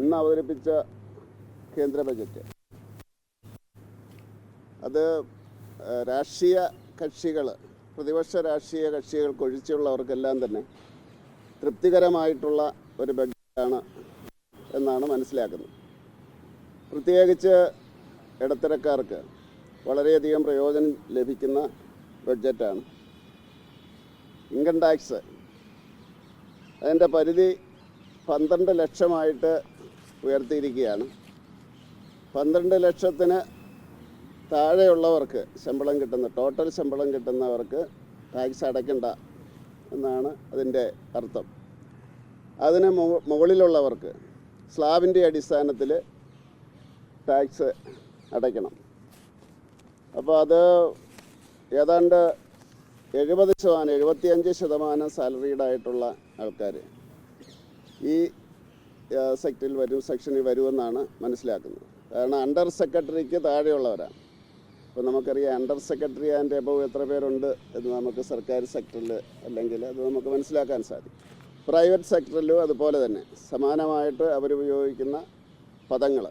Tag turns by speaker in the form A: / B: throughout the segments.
A: ഇന്ന് അവതരിപ്പിച്ച കേന്ദ്ര ബജറ്റ്. അത് രാഷ്ട്രീയ കക്ഷികൾ പ്രതിപക്ഷ രാഷ്ട്രീയ കക്ഷികൾക്ക് ഒഴിച്ചുള്ളവർക്കെല്ലാം തന്നെ തൃപ്തികരമായിട്ടുള്ള ഒരു ബജറ്റാണ് എന്നാണ് മനസ്സിലാക്കുന്നത്. പ്രത്യേകിച്ച് ഇടത്തരക്കാർക്ക് വളരെയധികം പ്രയോജനം ലഭിക്കുന്ന ബഡ്ജറ്റാണ്. ഇൻകം ടാക്സ് അതിന്റെ പരിധി പന്ത്രണ്ട് ലക്ഷമായിട്ട് ഉയർത്തിയിരിക്കുകയാണ്. പന്ത്രണ്ട് ലക്ഷത്തിന് താഴെയുള്ളവർക്ക് ശമ്പളം കിട്ടുന്ന ടോട്ടൽ ശമ്പളം കിട്ടുന്നവർക്ക് ടാക്സ് അടയ്ക്കണ്ട എന്നാണ് അതിന്റെ അർത്ഥം. അതിന് മുകളിലുള്ളവർക്ക് സ്ലാബിന്റെ അടിസ്ഥാനത്തിൽ ടാക്സ് അടയ്ക്കണം. അപ്പോൾ അത് ഏതാണ്ട് എഴുപത് ശതമാനം എഴുപത്തിയഞ്ച് ശതമാനം സാലറീഡായിട്ടുള്ള ആൾക്കാർ ഈ സെക്ടറിൽ വരും സെക്ഷനിൽ വരുമെന്നാണ് മനസ്സിലാക്കുന്നത്. കാരണം അണ്ടർ സെക്രട്ടറിക്ക് താഴെയുള്ളവരാണ്. ഇപ്പോൾ നമുക്കറിയാം അണ്ടർ സെക്രട്ടറി ആൻഡ് എബവ് എത്ര പേരുണ്ട് എന്ന് നമുക്ക് സർക്കാർ സെക്ടറിൽ അല്ലെങ്കിൽ അത് നമുക്ക് മനസ്സിലാക്കാൻ സാധിക്കും. പ്രൈവറ്റ് സെക്ടറിലും അതുപോലെ തന്നെ സമാനമായിട്ട് അവരുപയോഗിക്കുന്ന പദങ്ങൾ.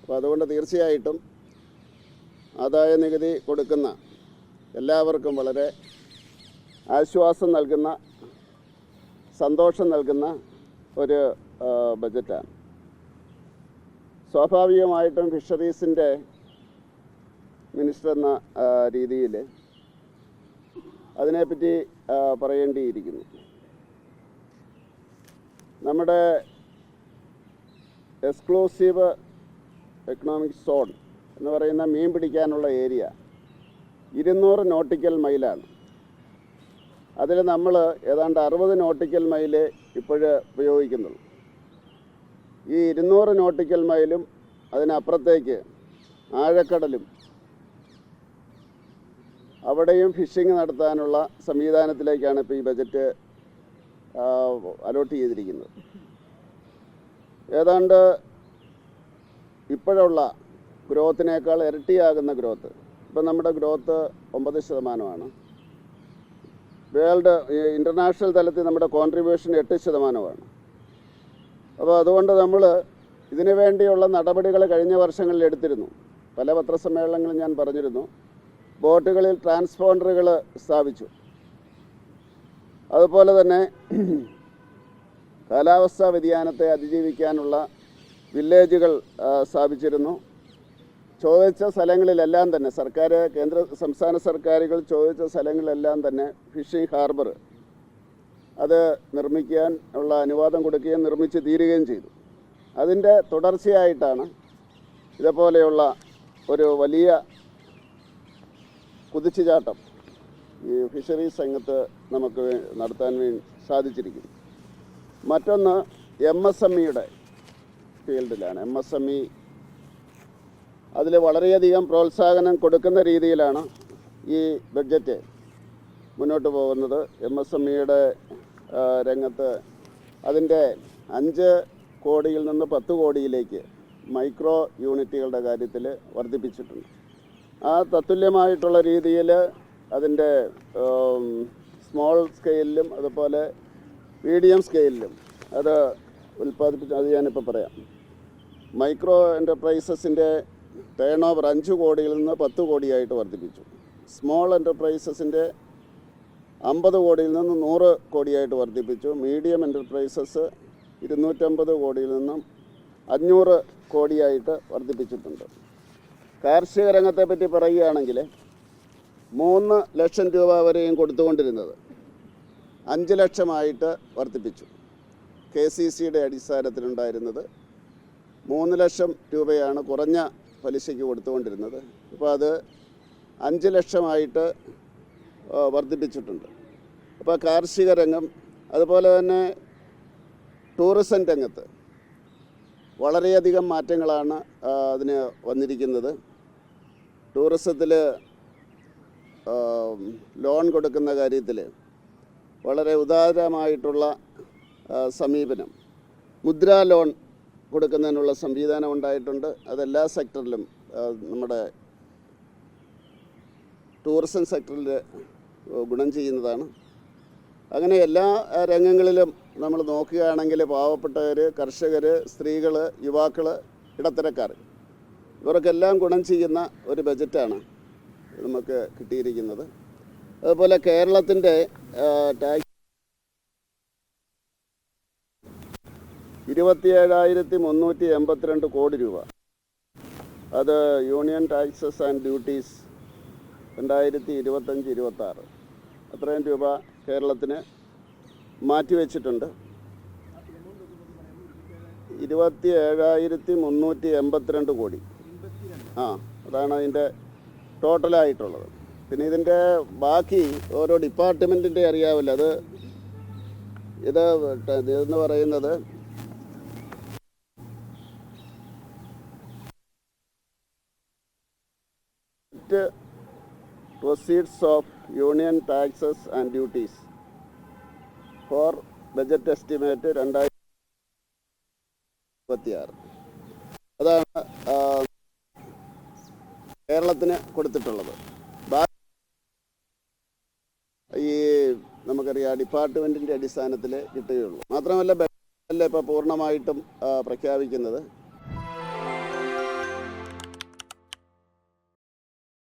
A: അപ്പോൾ അതുകൊണ്ട് തീർച്ചയായിട്ടും ആദായ നികുതി കൊടുക്കുന്ന എല്ലാവർക്കും വളരെ ആശ്വാസം നൽകുന്ന സന്തോഷം നൽകുന്ന ഒരു ബജറ്റാണ് സ്വാഭാവികമായിട്ടും ഫിഷറീസിന്റെ മിനിസ്റ്റർ എന്ന രീതിയിൽ അതിനെപ്പറ്റി പറയേണ്ടിയിരിക്കുന്നു. നമ്മുടെ എക്സ്ക്ലൂസീവ് എക്കണോമിക് സോൺ എന്ന് പറയുന്ന മീൻ പിടിക്കാനുള്ള ഏരിയ ഇരുന്നൂറ് നോട്ടിക്കൽ മൈലാണ്. അതിൽ നമ്മൾ ഏതാണ്ട് അറുപത് നോട്ടിക്കൽ മൈൽ ഇപ്പോൾ ഉപയോഗിക്കുന്നുള്ളൂ. ഈ ഇരുന്നൂറ് നോട്ടിക്കൽ മൈലും അതിനപ്പുറത്തേക്ക് ആഴക്കടലും അവിടെയും ഫിഷിംഗ് നടത്താനുള്ള സംവിധാനത്തിലേക്കാണ് ഇപ്പോൾ ഈ ബജറ്റ് അലോട്ട് ചെയ്തിരിക്കുന്നത്. ഏതാണ്ട് ഇപ്പോഴുള്ള ഗ്രോത്തിനേക്കാൾ ഇരട്ടിയാകുന്ന ഗ്രോത്ത്. ഇപ്പം നമ്മുടെ ഗ്രോത്ത് ഒമ്പത് ശതമാനമാണ്. വേൾഡ് ഇന്റർനാഷണൽ തലത്തിൽ നമ്മുടെ കോൺട്രിബ്യൂഷൻ എട്ട് ശതമാനമാണ്. അപ്പോൾ അതുകൊണ്ട് നമ്മൾ ഇതിനു വേണ്ടിയുള്ള നടപടികൾ കഴിഞ്ഞ വർഷങ്ങളിൽ എടുത്തിരുന്നു. പല പത്രസമ്മേളനങ്ങളും ഞാൻ പറഞ്ഞിരുന്നു. ബോട്ടുകളിൽ ട്രാൻസ്പോണ്ടറുകൾ സ്ഥാപിച്ചു. അതുപോലെ തന്നെ കാലാവസ്ഥാ വ്യതിയാനത്തെ അതിജീവിക്കാനുള്ള വില്ലേജുകൾ സ്ഥാപിച്ചിരുന്നു. ചോദിച്ച സ്ഥലങ്ങളിലെല്ലാം തന്നെ സർക്കാർ കേന്ദ്ര സംസ്ഥാന സർക്കാരുകൾ ചോദിച്ച സ്ഥലങ്ങളിലെല്ലാം തന്നെ ഫിഷിംഗ് ഹാർബർ അത് നിർമ്മിക്കാൻ ഉള്ള അനുവാദം കൊടുക്കുകയും നിർമ്മിച്ച് തീരുകയും ചെയ്തു. അതിന്റെ തുടർച്ചയായിട്ടാണ് ഇതേപോലെയുള്ള ഒരു വലിയ കുതിച്ചുചാട്ടം ഈ ഫിഷറീസ് രംഗത്ത് നമുക്ക് നടത്താൻ സാധിച്ചിരിക്കുന്നു. മറ്റൊന്ന് എം എസ് എം ഇയുടെ ഫീൽഡിലാണ്. എം എസ് എം ഇ അതിൽ വളരെയധികം പ്രോത്സാഹനം കൊടുക്കുന്ന രീതിയിലാണ് ഈ ബഡ്ജറ്റ് മുന്നോട്ട് പോകുന്നത്. എം എസ് എം ഇയുടെ രംഗത്ത് അതിന്റെ അഞ്ച് കോടിയിൽ നിന്ന് പത്ത് കോടിയിലേക്ക് മൈക്രോ യൂണിറ്റുകളുടെ കാര്യത്തിൽ വർദ്ധിപ്പിച്ചിട്ടുണ്ട്. ആ തത്തുല്യമായിട്ടുള്ള രീതിയിൽ അതിന്റെ സ്മോൾ സ്കെയിലിലും അതുപോലെ മീഡിയം സ്കെയിലിലും അത് ഉൽപ്പാദിപ്പിച്ച അത് ഞാനിപ്പോൾ പറയാം. മൈക്രോ എന്റർപ്രൈസസിന്റെ ടേൺ ഓവർ അഞ്ച് കോടിയിൽ നിന്ന് പത്ത് കോടിയായിട്ട് വർദ്ധിപ്പിച്ചു. സ്മോൾ എന്റർപ്രൈസസിന്റെ അമ്പത് കോടിയിൽ നിന്ന് നൂറ് കോടിയായിട്ട് വർദ്ധിപ്പിച്ചു. മീഡിയം എന്റർപ്രൈസസ് ഇരുന്നൂറ്റമ്പത് കോടിയിൽ നിന്നും അഞ്ഞൂറ് കോടിയായിട്ട് വർദ്ധിപ്പിച്ചിട്ടുണ്ട്. കാർഷിക രംഗത്തെ പറ്റി പറയുകയാണെങ്കിൽ മൂന്ന് ലക്ഷം രൂപ വരെയും കൊടുത്തുകൊണ്ടിരുന്നത് അഞ്ച് ലക്ഷമായിട്ട് വർദ്ധിപ്പിച്ചു. കെ സി സിയുടെ അടിസ്ഥാനത്തിലുണ്ടായിരുന്നത് മൂന്ന് ലക്ഷം രൂപയാണ് കുറഞ്ഞ പലിശയ്ക്ക് കൊടുത്തുകൊണ്ടിരുന്നത്. ഇപ്പോൾ അത് അഞ്ച് ലക്ഷമായിട്ട് വർദ്ധിപ്പിച്ചിട്ടുണ്ട്. അപ്പോൾ കാർഷിക രംഗം അതുപോലെ തന്നെ ടൂറിസം രംഗത്ത് വളരെയധികം മാറ്റങ്ങളാണ് അതിന് വന്നിരിക്കുന്നത്. ടൂറിസത്തിൽ ലോൺ കൊടുക്കുന്ന കാര്യത്തിൽ വളരെ ഉദാരമായിട്ടുള്ള സമീപനം. മുദ്രാ ലോൺ കൊടുക്കുന്നതിനുള്ള സംവിധാനം ഉണ്ടായിട്ടുണ്ട്. അതെല്ലാ സെക്ടറിലും നമ്മുടെ ടൂറിസം സെക്ടറിൽ ഗുണം ചെയ്യുന്നതാണ്. അങ്ങനെ എല്ലാ രംഗങ്ങളിലും നമ്മൾ നോക്കുകയാണെങ്കിൽ പാവപ്പെട്ടവർ കർഷകർ സ്ത്രീകൾ യുവാക്കൾ ഇടത്തരക്കാർ ഇവർക്കെല്ലാം ഗുണം ചെയ്യുന്ന ഒരു ബജറ്റാണ് നമുക്ക് കിട്ടിയിരിക്കുന്നത്. അതുപോലെ കേരളത്തിന്റെ ടാക്സ് ഇരുപത്തിയേഴായിരത്തി മുന്നൂറ്റി എൺപത്തിരണ്ട് കോടി രൂപ. അത് യൂണിയൻ ടാക്സസ് ആൻഡ് ഡ്യൂട്ടീസ് രണ്ടായിരത്തി ഇരുപത്തഞ്ച് ഇരുപത്താറ്. അത്രയും രൂപ കേരളത്തിന് മാറ്റിവെച്ചിട്ടുണ്ട്. ഇരുപത്തി ഏഴായിരത്തി മുന്നൂറ്റി എൺപത്തിരണ്ട് കോടി. ആ അതാണ് അതിന്റെ ടോട്ടലായിട്ടുള്ളത്. പിന്നെ ഇതിന്റെ ബാക്കി ഓരോ ഡിപ്പാർട്ട്മെന്റിന്റെ അറിയാവില്ല അത് ഇത് ഇതെന്ന് പറയുന്നത് proceeds of union taxes and duties for budget estimate രണ്ടായിരത്തി ഇരുപത്തിയാറ്. അതാണ് കേരളത്തിന് കൊടുത്തിട്ടുള്ളത്. ഈ നമുക്കറിയാം ഡിപ്പാർട്ട്മെന്റിന്റെ അടിസ്ഥാനത്തിൽ കിട്ടുകയുള്ളൂ. മാത്രമല്ല ബജറ്റല്ല ഇപ്പോൾ പൂർണമായിട്ടും പ്രഖ്യാപിക്കുന്നത്